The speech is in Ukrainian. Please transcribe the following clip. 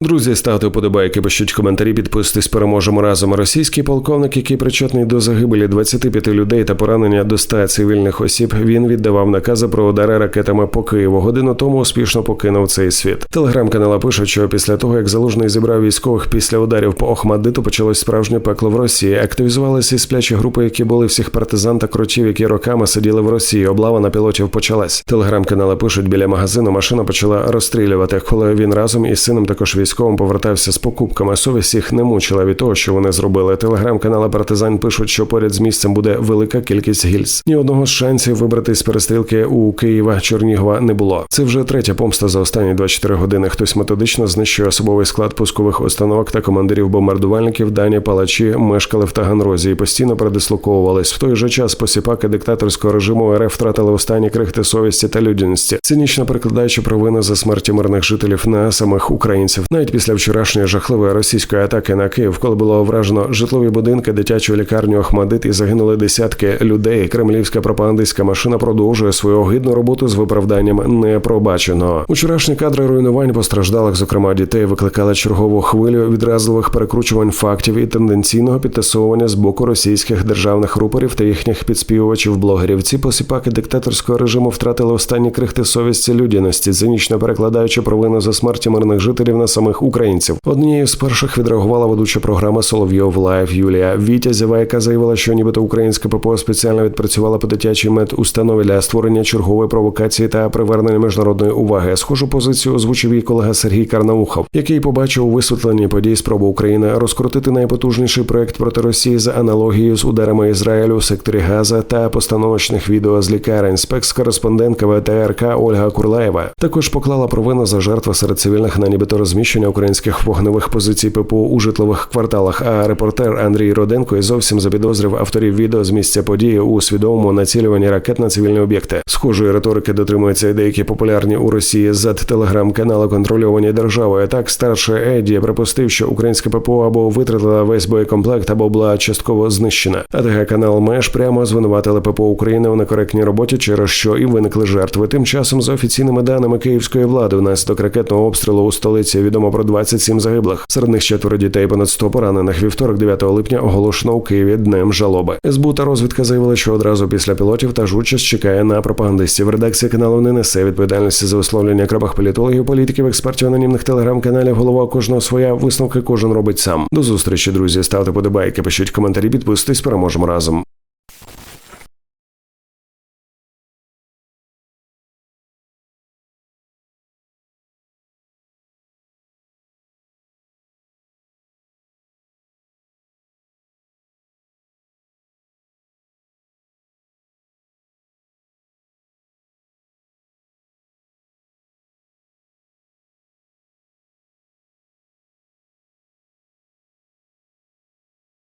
Друзі, ставте вподобайки, пишіть коментарі, підписуйтесь, переможемо разом. Російський полковник, який причетний до загибелі 25 людей та поранення до 100 цивільних осіб, він віддавав накази про удари ракетами по Києву. Годину тому успішно покинув цей світ. Телеграм-канала пише, що після того, як залужний зібрав військових після ударів по Охмадиту, почалось справжнє пекло в Росії. Активізувалися і сплячі групи, які були всіх партизан та кротів, які роками сиділи в Росії. Облава на пілотів почалась. Телеграм-канали пишуть біля магазину. Машина почала розстрілювати. Коли він разом із сином також військовим повертався з покупками. Совість їх не мучила від того, що вони зробили. Телеграм-канали партизан пишуть, що поряд з місцем буде велика кількість гільз. Ні одного з шансів вибрати з перестрілки у Києва Чернігова не було. Це вже третя помста за останні 24 години. Хтось методично знищує особовий склад пускових установок та командирів бомбардувальників. Дані палачі мешкали в Таганрозі і постійно передислоковувались. В той же час посіпаки диктаторського режиму РФ втратили останні крихти совісті та людяності, цинічно прикладаючи провину за смерті мирних жителів на самих українців. Навіть після вчорашньої жахливої російської атаки на Київ, коли було вражено житлові будинки, дитячу лікарню Ахмадит і загинули десятки людей. Кремлівська пропагандистська машина продовжує свою огидну роботу з виправданням непробаченого. Учорашні кадри руйнувань постраждалих, зокрема дітей, викликали чергову хвилю відразливих перекручувань фактів і тенденційного підтасовування з боку російських державних рупорів та їхніх підспівувачів блогерів. Ці посіпаки диктаторського режиму втратили останні крихти совісті людяності, цинічно перекладаючи провину за смерті мирних жителів на самих українців. Однією з перших відреагувала ведуча програми Соловйов Лайв Юлія Вітязєва, яка заявила, що нібито українська ППО спеціально відпрацювала по дитячій медустанові для створення чергової провокації та привернення міжнародної уваги. Схожу позицію озвучив її колега Сергій Карнаухов, який побачив у висвітленні подій спробу України розкрутити найпотужніший проект проти Росії за аналогією з ударами Ізраїлю у секторі Газа та постановочних відео з лікарень. Спекс-кореспондентка ВТРК Ольга Курлаєва також поклала провину за жертви серед цивільних на нібито розміщення українських вогневих позицій ППО у житлових кварталах. А репортер Андрій Роденко і зовсім запідозрив авторів відео з місця події у свідомому націлюванні ракет на цивільні об'єкти. Схожої риторики дотримуються і деякі популярні у Росії зад телеграм-канали контрольовані державою. Так старший Еді припустив, що українська ППО або витратила весь боєкомплект, або була частково знищена. А ТГ канал Меш прямо звинуватили ППО України у некоректній роботі, через що і виникли жертви. Тим часом, за офіційними даними київської влади, внаслідок ракетного обстрілу у столиці відомо про 27 загиблих. Серед них четверо дітей, понад 100 поранених. Вівторок, 9 липня, оголошено у Києві днем жалоби. СБУ та розвідка заявили, що одразу після пілотів та жучасть чекає на пропагандистів. Редакція каналу не несе відповідальності за висловлення крапах політологів, політиків, експертів анонімних телеграм-каналів. Голова кожного своя висновки кожен робить сам. До зустрічі, друзі. Ставте подобайки, пишіть коментарі, підписуйтесь, переможемо разом.